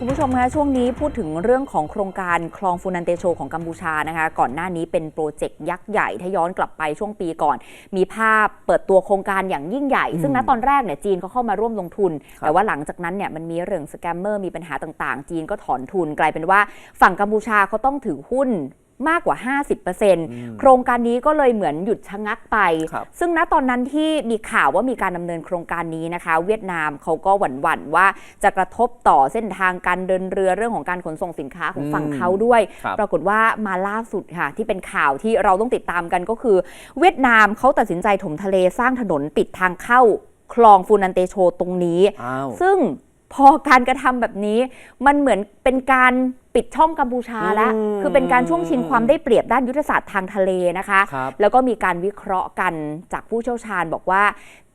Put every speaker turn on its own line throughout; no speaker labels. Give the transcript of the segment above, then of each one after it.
คุณผู้ชมคะช่วงนี้พูดถึงเรื่องของโครงการคลองฟูนันเตโชของกัมพูชานะคะ ก่อนหน้านี้เป็นโปรเจกต์ยักษ์ใหญ่ถ้าย้อนกลับไปช่วงปีก่อน มีภาพเปิดตัวโครงการอย่างยิ่งใหญ่ ซึ่งณตอนแรกเนี่ยจีนเขาเข้ามาร่วมลงทุน แต่ว่าหลังจากนั้นเนี่ยมันมีเรื่องสแกมเมอร์มีปัญหาต่างๆ จีนก็ถอนทุนกลายเป็นว่า ฝั่งกัมพูชาเขาต้องถือหุ้น มากกว่า 50%โครงการนี้ก็เลยเหมือนหยุดชะงักไป
ครับ
ซึ่งณตอนนั้นที่มีข่าวว่ามีการดำเนินโครงการนี้นะคะ เวียดนามเขาก็หวั่นหวั่นๆว่าจะกระทบต่อเส้นทางการเดินเรือเรื่องของการขนส่งสินค้าของฝั่ง
อืม
เขาด้วย
ครับ
ปรากฏว่ามาล่าสุดค่ะ ที่เป็นข่าวที่เราต้องติดตามกันก็คือ เวียดนามเขาตัดสินใจถมทะเลสร้างถนนปิดทางเข้าคลองฟูนันเตโชตรงนี้
อ้าว
ซึ่งพอการกระทำแบบนี้มันเหมือนเป็นการ ปิดช่องกัมพูชาแล้ว
อืม
คือเป็นการช่วงชิงความได้เปรียบด้านยุทธศาสตร์ทางทะเลนะคะ
ครับ
แล้วก็มีการวิเคราะห์กันจากผู้เชี่ยวชาญบอกว่า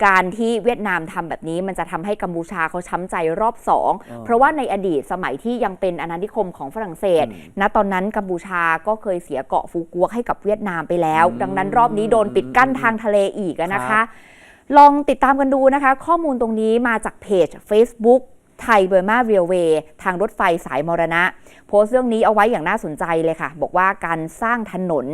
การที่เวียดนามทำแบบนี้ มันจะทำให้กัมพูชาเขาช้ำใจรอบสอง
อ๋อ
เพราะว่าในอดีตสมัยที่ยังเป็นอาณานิคมของฝรั่งเศส
อืม
ณตอนนั้นกัมพูชาก็เคยเสียเกาะฟูกวกให้กับเวียดนามไปแล้ว
อืม
ดังนั้นรอบนี้โดนปิดกั้นทางทะเลอีกอะนะ
ครั
คะ
บ
ลองติดตามกันดูนะคะ ข้อมูลตรงนี้มาจากเพจ Facebook ไทยเบอร์มาเรียลเวย์ทางรถไฟสายมรณะ โพสต์เรื่องนี้เอาไว้อย่างน่าสนใจเลยค่ะ บอกว่าการสร้างถนน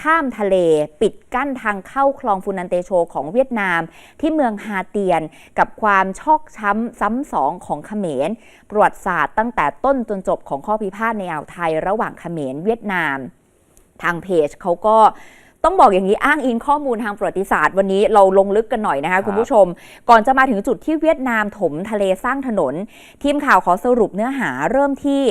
ข้ามทะเล ปิดกั้นทางเข้าคลองฟูนันเตโชของเวียดนาม ที่เมืองฮาเตียน กับความชอกช้ำซ้ำสองของเขมร ประวัติศาสตร์ตั้งแต่ต้นจนจบของข้อพิพาทในอ่าวไทย ระหว่างเขมรเวียดนาม ทางเพจเขาก็ ต้องบอกอย่างนี้อ้างอิงข้อมูลทางประวัติศาสตร์ วันนี้เราลงลึกกันหน่อยนะคะคุณผู้ชม ก่อนจะมาถึงจุดที่เวียดนามถมทะเลสร้างถนน ทีมข่าวขอสรุปเนื้อหาเริ่มที่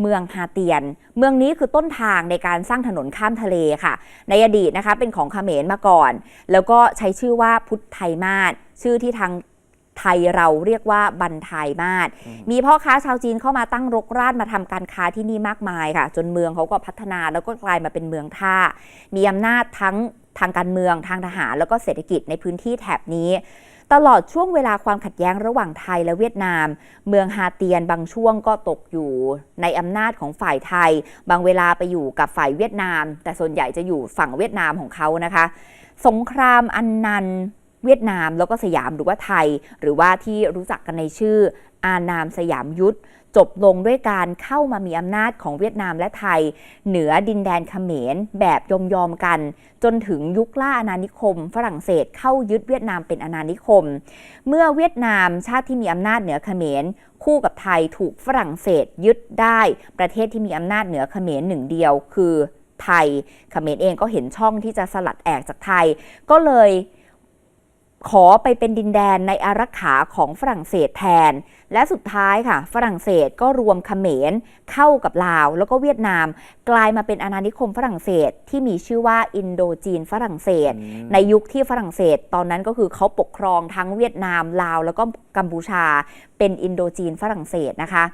เมืองฮาเตียน เมืองนี้คือต้นทางในการสร้างถนนข้ามทะเลค่ะ ในอดีตนะคะเป็นของเขมรมาก่อน แล้วก็ใช้ชื่อว่าพุทธไทยมาศชื่อที่ทาง ไทยเราเรียกว่าบันไทยมาศมีพ่อค้าชาวจีนเข้ามาตั้งรกรากมาทำการค้าที่นี่มากมายค่ะ จนเมืองเขาก็พัฒนาแล้วก็กลายมาเป็นเมืองท่า มีอำนาจทั้งทางการเมืองทางทหารแล้วก็เศรษฐกิจในพื้นที่แถบนี้ตลอดช่วงเวลาความขัดแย้งระหว่างไทยและเวียดนาม เมืองฮาเตียนบางช่วงก็ตกอยู่ในอำนาจของฝ่ายไทย บางเวลาไปอยู่กับฝ่ายเวียดนาม แต่ส่วนใหญ่จะอยู่ฝั่งเวียดนามของเขานะคะ สงครามอันนันต์ เวียดนามแล้วก็สยามหรือว่าไทย หรือว่าที่รู้จักกันในชื่อ อานามสยามยุทธจบลงด้วยการเข้ามามีอำนาจของเวียดนามและไทย เหนือดินแดนเขมร แบบยอมยอมกัน จนถึงยุคล่าอาณานิคม ฝรั่งเศสเข้ายึดเวียดนามเป็นอาณานิคม เมื่อเวียดนามชาติที่มีอำนาจเหนือเขมร คู่กับไทยถูกฝรั่งเศสยึดได้ ประเทศที่มีอำนาจเหนือเขมรหนึ่งเดียว คือไทยเขมรเองก็เห็นช่องที่จะสลัดแอกจากไทย ก็เลย ขอไปเป็นดินแดนในอารักขาของฝรั่งเศสแทน และสุดท้ายค่ะ ฝรั่งเศสก็รวมเขมรเข้ากับลาว แล้วก็เวียดนาม กลายมาเป็นอาณานิคมฝรั่งเศสที่มีชื่อว่าอินโดจีนฝรั่งเศส ในยุคที่ฝรั่งเศส ตอนนั้นก็คือเขาปกครองทั้งเวียดนามลาว แล้วก็กัมพูชา เป็นอินโดจีนฝรั่งเศสนะคะ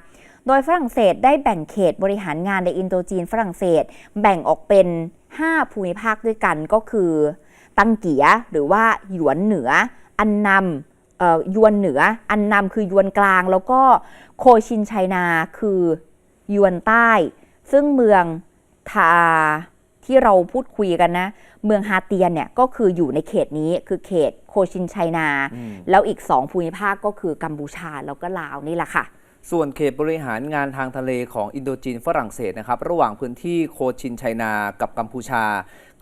โดยฝรั่งเศสได้แบ่งเขตบริหารงานในอินโดจีนฝรั่งเศส แบ่งออกเป็น 5 ภูมิภาคด้วยกันก็คือ ตังเกียหรือว่าหยวนเหนือ อันนำเอ่อยวนเหนือ อันนำคือยวนกลาง แล้วก็โคชินไชนาคือยวนใต้ ซึ่งเมืองทาที่เราพูดคุยกันนะ เมืองฮาเตียนเนี่ยก็คืออยู่ในเขตนี้คือเขตโคชินไชนา
อืม
แล้วอีกสองภูมิภาคก็คือกัมพูชาแล้วก็ลาวนี่แหละค่ะ
ส่วนเขตบริหารงานทางทะเลของอินโดจีนฝรั่งเศสนะครับ ระหว่างพื้นที่โคชินไชนา กับกัมพูชา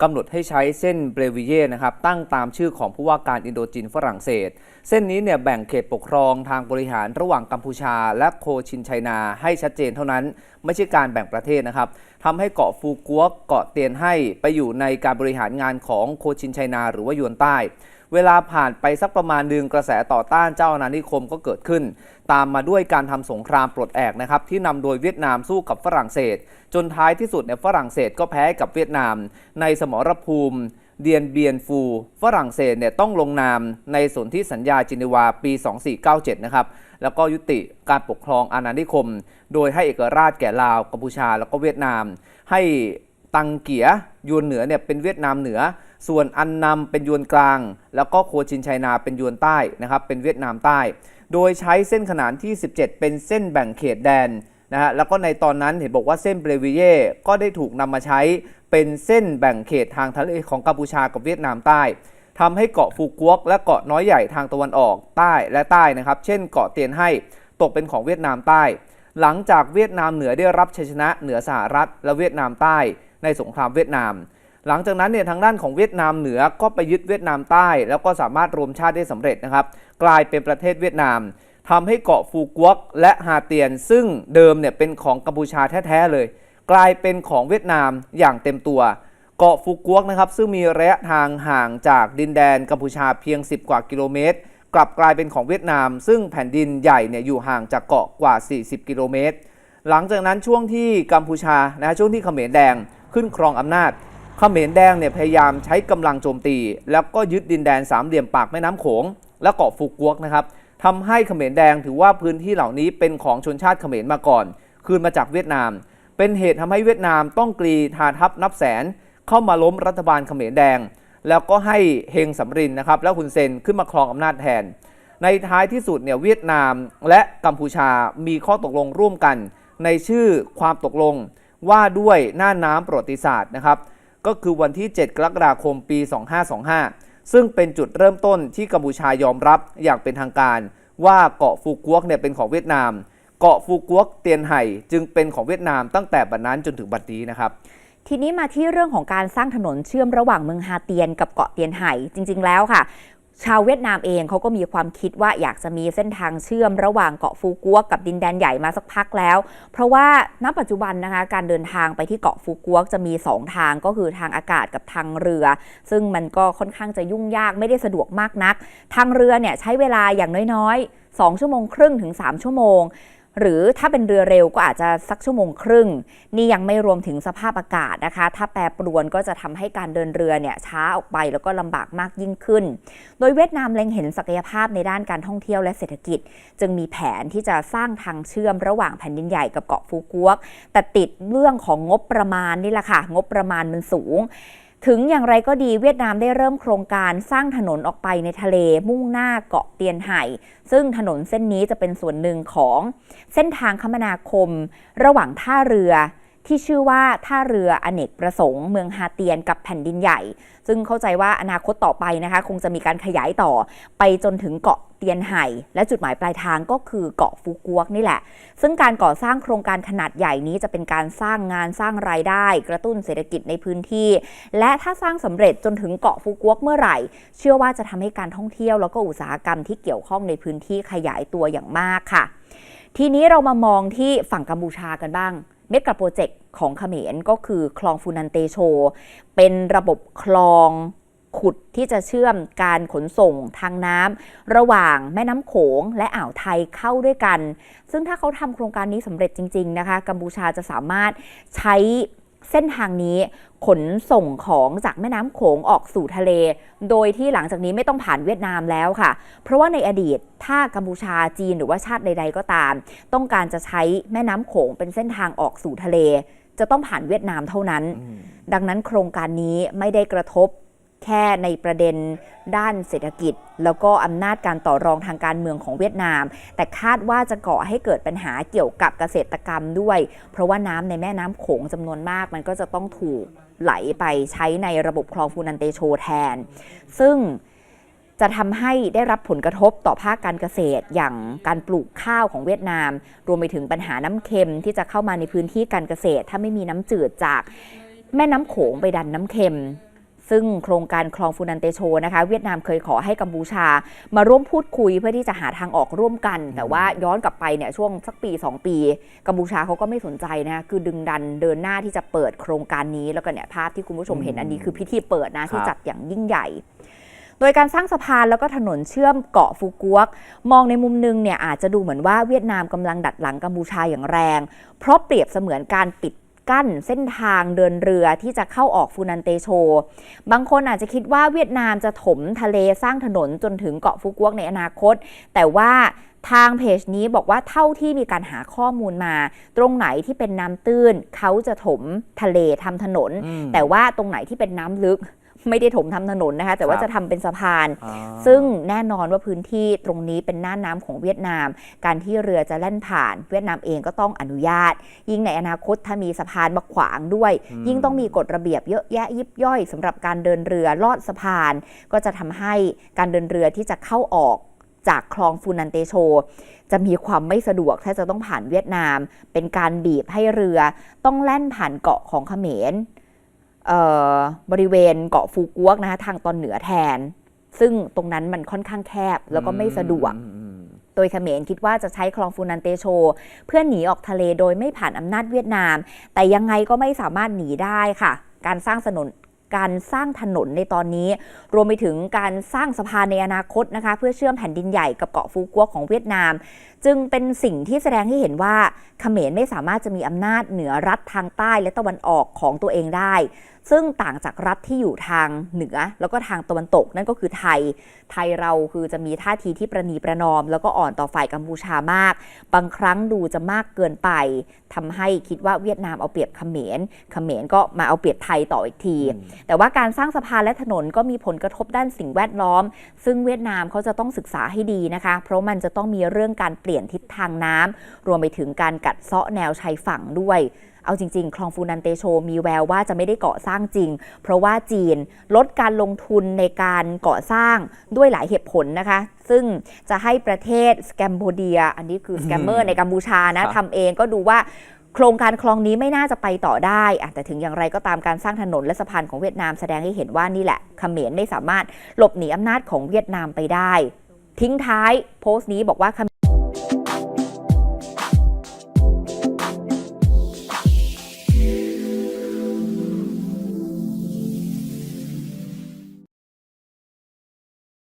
กำหนดให้ใช้เส้นเบรวิเย่นะครับตั้งตามชื่อของผู้ว่าการอินโดจีนฝรั่งเศส เส้นนี้เนี่ยแบ่งเขตปกครองทางบริหารระหว่างกัมพูชา และโคชินไชนาให้ชัดเจนเท่านั้น ไม่ใช่การแบ่งประเทศนะครับทำให้เกาะฟูกัวเกาะเตียนให้ไปอยู่ในการบริหารงานของโคชินไชนา หรือว่ายวนใต้ เวลาผ่านไปสักประมาณหนึ่งกระแสต่อต้านเจ้าอาณานิคมก็เกิดขึ้น ตามมาด้วยการทำสงครามปลดแอกนะครับที่นำโดยเวียดนามสู้กับฝรั่งเศส จนท้ายที่สุดเนี่ยฝรั่งเศสก็แพ้กับเวียดนาม ในสมรภูมิ เดียนเบียนฟู ฝรั่งเศสเนี่ยต้องลงนามในสนธิสัญญาจินีวาปี 2497 นะครับ แล้วก็ยุติการปกครองอาณานิคม โดยให้เอกราชแก่ลาวกัมพูชาแล้วก็เวียดนาม ให้ตังเกียยวนเหนือเนี่ยเป็นเวียดนามเหนือ ส่วนอันนำเป็นยวนกลาง แล้วก็โคชินไชนาเป็นยวนใต้นะครับเป็นเวียดนามใต้ โดยใช้เส้นขนานที่ 17 เป็นเส้นแบ่งเขตแดน นะฮะแล้วก็ในตอนนั้นเห็นบอกว่าเส้นเบรวิเย่ก็ได้ถูกนำมาใช้เป็นเส้นแบ่งเขตทางทะเลของกัมพูชากับเวียดนามใต้ทำให้เกาะฟูกวก และเกาะน้อยใหญ่ทางตะวันออกใต้และใต้นะครับ เช่นเกาะเตียนให้ตกเป็นของเวียดนามใต้ หลังจากเวียดนามเหนือได้รับชัยชนะเหนือสหรัฐ และเวียดนามใต้ในสงครามเวียดนาม หลังจากนั้นเนี่ยทางด้านของเวียดนามเหนือก็ไปยึดเวียดนามใต้ แล้วก็สามารถรวมชาติได้สำเร็จนะครับ กลายเป็นประเทศเวียดนาม ทำให้เกาะฟูกวกและฮาเตียน ซึ่งเดิมเนี่ยเป็นของกัมพูชาแท้ๆเลย กลายเป็นของเวียดนามอย่างเต็มตัว เกาะฟูกวกนะครับซึ่งมีระยะทางห่างจากดินแดนกัมพูชาเพียง 10 กว่ากิโลเมตร กลับกลายเป็นของเวียดนาม ซึ่งแผ่นดินใหญ่เนี่ยอยู่ห่างจากเกาะกว่า 40 กิโลเมตร หลังจากนั้นช่วงที่กัมพูชานะช่วงที่เขมรแดงขึ้นครองอำนาจเขมรแดงเนี่ยพยายามใช้กำลังโจมตี แล้วก็ยึดดินแดนสามเหลี่ยมปากแม่น้ำโขงและเกาะฟูกวกนะครับ ทำให้เขมรแดงถือว่าพื้นที่เหล่านี้เป็นของชนชาติเขมรมาก่อน คืนมาจากเวียดนาม เป็นเหตุทำให้เวียดนามต้องกรีธาทัพนับแสน เข้ามาล้มรัฐบาลเขมรแดง แล้วก็ให้เฮงสำรินนะครับแล้วฮุนเซนขึ้นมาครองอำนาจแทน ในท้ายที่สุดเนี่ยเวียดนามและกัมพูชามีข้อตกลงร่วมกัน ในชื่อความตกลงว่าด้วยหน้าน้ำประวัติศาสตร์นะครับก็คือวันที่ 7 กรกฎาคมปี 2525 ซึ่งเป็นจุดเริ่มต้นที่กัมพูชายอมรับอย่างเป็นทางการ ว่าเกาะฟูกวกเนี่ยเป็นของเวียดนาม เกาะฟูกวกเตียนไห่จึงเป็นของเวียดนามตั้งแต่บัดนั้นจนถึงบัดนี้นะครับ
ทีนี้มาที่เรื่องของการสร้างถนนเชื่อมระหว่างเมืองฮาเตียนกับเกาะเตียนไห่จริง ๆ แล้วค่ะ ชาวเวียดนามเองเขาก็มีความคิดว่าอยากจะมีเส้นทางเชื่อมระหว่างเกาะฟูกัวกับดินแดนใหญ่มาสักพักแล้ว เพราะว่าณปัจจุบันนะคะการเดินทางไปที่เกาะฟูกัวจะมี 2 ทางก็คือทางอากาศกับทางเรือ ซึ่งมันก็ค่อนข้างจะยุ่งยากไม่ได้สะดวกมากนัก ทางเรือเนี่ยใช้เวลาอย่างน้อยๆ2ชั่วโมงครึ่งถึง 3 ชั่วโมง หรือถ้าเป็นเรือเร็วก็อาจจะสักชั่วโมงครึ่ง นี่ยังไม่รวมถึงสภาพอากาศนะคะ ถ้าแปรปรวนก็จะทำให้การเดินเรือเนี่ยช้าออกไปแล้วก็ลำบากมากยิ่งขึ้น โดยเวียดนามเล็งเห็นศักยภาพในด้านการท่องเที่ยวและเศรษฐกิจ จึงมีแผนที่จะสร้างทางเชื่อมระหว่างแผ่นดินใหญ่กับเกาะฟูกวก แต่ติดเรื่องของงบประมาณนี่แหละค่ะ งบประมาณมันสูง ถึงอย่างไรก็ดีเวียดนามได้เริ่มโครงการสร้างถนนออกไปในทะเลมุ่งหน้าเกาะเตียนไห่ ซึ่งถนนเส้นนี้จะเป็นส่วนหนึ่งของเส้นทางคมนาคม ระหว่างท่าเรือ ที่ชื่อว่าท่าเรืออเนกประสงค์เมืองฮาเตียนกับแผ่นดินใหญ่ ซึ่งเข้าใจว่าอนาคตต่อไปนะคะ คงจะมีการขยายต่อไปจนถึงเกาะเตียนไห่ และจุดหมายปลายทางก็คือเกาะฟูกวกนี่แหละ ซึ่งการก่อสร้างโครงการขนาดใหญ่นี้จะเป็นการสร้างงานสร้างรายได้ กระตุ้นเศรษฐกิจในพื้นที่ และถ้าสร้างสำเร็จจนถึงเกาะฟูกวกเมื่อไหร่ เชื่อว่าจะทำให้การท่องเที่ยวแล้วก็อุตสาหกรรมที่เกี่ยวข้องในพื้นที่ขยายตัวอย่างมากค่ะ ทีนี้เรามามองที่ฝั่งกัมพูชากันบ้าง เมกะโปรเจกต์ของเขมรก็คือคลองฟูนันเตโช เป็นระบบคลองขุดที่จะเชื่อมการขนส่งทางน้ำระหว่างแม่น้ำโขงและอ่าวไทยเข้าด้วยกัน ซึ่งถ้าเขาทำโครงการนี้สำเร็จจริง ๆ นะคะ กัมพูชาจะสามารถใช้ เส้นทางนี้ขนส่งของจากแม่น้ำโขงออกสู่ทะเล โดยที่หลังจากนี้ไม่ต้องผ่านเวียดนามแล้วค่ะ เพราะว่าในอดีตถ้ากัมพูชาจีนหรือว่าชาติใด ๆ ก็ตาม ต้องการจะใช้แม่น้ำโขงเป็นเส้นทางออกสู่ทะเล จะต้องผ่านเวียดนามเท่านั้น ดังนั้นโครงการนี้ไม่ได้กระทบ แค่ในประเด็นด้านเศรษฐกิจ แล้วก็อำนาจการต่อรองทางการเมืองของเวียดนาม แต่คาดว่าจะก่อให้เกิดปัญหาเกี่ยวกับเกษตรกรรมด้วย เพราะว่าน้ำในแม่น้ำโขงจำนวนมาก มันก็จะต้องถูกไหลไปใช้ในระบบคลองฟูนันเตโชแทน ซึ่งจะทำให้ได้รับผลกระทบต่อภาคการเกษตร อย่างการปลูกข้าวของเวียดนาม รวมไปถึงปัญหาน้ำเค็มที่จะเข้ามาในพื้นที่การเกษตร ถ้าไม่มีน้ำจืดจากแม่น้ำโขงไปดันน้ำเค็ม ซึ่งโครงการคลองฟูนันเตโชนะคะเวียดนามเคยขอให้กัมพูชา มาร่วมพูดคุยเพื่อที่จะหาทางออกร่วมกัน แต่ว่าย้อนกลับไปเนี่ยช่วงสักปี 2 ปี กัมพูชาเขาก็ไม่สนใจนะคะคือดึงดันเดินหน้าที่จะเปิดโครงการนี้แล้วก็เนี่ยภาพที่คุณผู้ชมเห็นอันนี้คือพิธีเปิดนะที่จัดอย่างยิ่งใหญ่โดยการสร้างสะพานแล้วก็ถนนเชื่อมเกาะฟูกวก มองในมุมหนึงเนี่ยอาจจะดูเหมือนว่าเวียดนามกำลังดัดหลังกัมพูชาอย่างแรง เพราะเปรียบเสมือนการปิด กั้นเส้นทางเดินเรือที่จะเข้าออกฟูนันเตโช บางคนอาจจะคิดว่าเวียดนามจะถมทะเลสร้างถนนจนถึงเกาะฟูกวกในอนาคต แต่ว่าทางเพจนี้บอกว่าเท่าที่มีการหาข้อมูลมา ตรงไหนที่เป็นน้ำตื้น เขาจะถมทะเลทำถนน
อืม
แต่ว่าตรงไหนที่เป็นน้ำลึก ไม่ได้ถมทำถนนนะคะ แต่ว่า
ครับ
จะทำเป็นสะพาน
อ่า
ซึ่งแน่นอนว่าพื้นที่ตรงนี้เป็นน่านน้ำของเวียดนาม การที่เรือจะแล่นผ่าน เวียดนามเองก็ต้องอนุญาต ยิ่งในอนาคตถ้ามีสะพานมาขวางด้วย
อืม
ยิ่งต้องมีกฎระเบียบเยอะแยะยิบย่อยสำหรับการเดินเรือลอดสะพาน ก็จะทำให้การเดินเรือที่จะเข้าออกจากคลองฟูนันเตโช จะมีความไม่สะดวกถ้าจะต้องผ่านเวียดนาม เป็นการบีบให้เรือต้องแล่นผ่านเกาะของเขมรเอ่อ บริเวณเกาะฟูกวกนะคะทางตอนเหนือแทน ซึ่งตรงนั้นมันค่อนข้างแคบแล้วก็ไม่สะดวก
อืมอืม
โดยเขมรคิดว่าจะใช้คลองฟูนันเตโช เพื่อหนีออกทะเลโดยไม่ผ่านอำนาจเวียดนาม แต่ยังไงก็ไม่สามารถหนีได้ค่ะ การสร้างถนนการสร้างถนนในตอนนี้ รวมไปถึงการสร้างสะพานในอนาคตนะคะ เพื่อเชื่อมแผ่นดินใหญ่กับเกาะฟูกวกของเวียดนามจึงเป็นสิ่งที่แสดงให้เห็นว่าเขมรไม่สามารถจะมีอำนาจเหนือรัฐทางใต้และตะวันออกของตัวเองได้ ซึ่งต่างจากรัฐที่อยู่ทางเหนือ แล้วก็ทางตะวันตกนั่นก็คือไทย ไทยเราคือจะมีท่าทีที่ประนีประนอม แล้วก็อ่อนต่อฝ่ายกัมพูชามาก บางครั้งดูจะมากเกินไปทำให้คิดว่าเวียดนามเอาเปรียบเขมร เขมรก็มาเอาเปรียบไทยต่ออีกที แต่ว่าการสร้างสะพานและถนนก็มีผลกระทบด้านสิ่งแวดล้อม ซึ่งเวียดนามเขาจะต้องศึกษาให้ดีนะคะ เพราะมันจะต้องมีเรื่องการเปลี่ยนทิศทางน้ำรวมไปถึงการกัดเซาะแนวชายฝั่งด้วย เอาจริง ๆ คลองฟูนันเตโชมีแววว่าจะไม่ได้ก่อสร้างจริง เพราะว่าจีนลดการลงทุนในการก่อสร้างด้วยหลายเหตุผลนะคะ ซึ่งจะให้ประเทศสแกมโบเดีย อันนี้คือสแกมเมอร์ในกัมพูชานะครับทำเองก็ดูว่าโครงการคลองนี้ไม่น่าจะไปต่อได้อะแต่ถึงอย่างไรก็ตามการสร้างถนนและสะพานของเวียดนามแสดงให้เห็นว่านี่แหละเขมรไม่สามารถหลบหนีอำนาจของเวียดนามไปได้ ทิ้งท้ายโพสต์นี้บอกว่า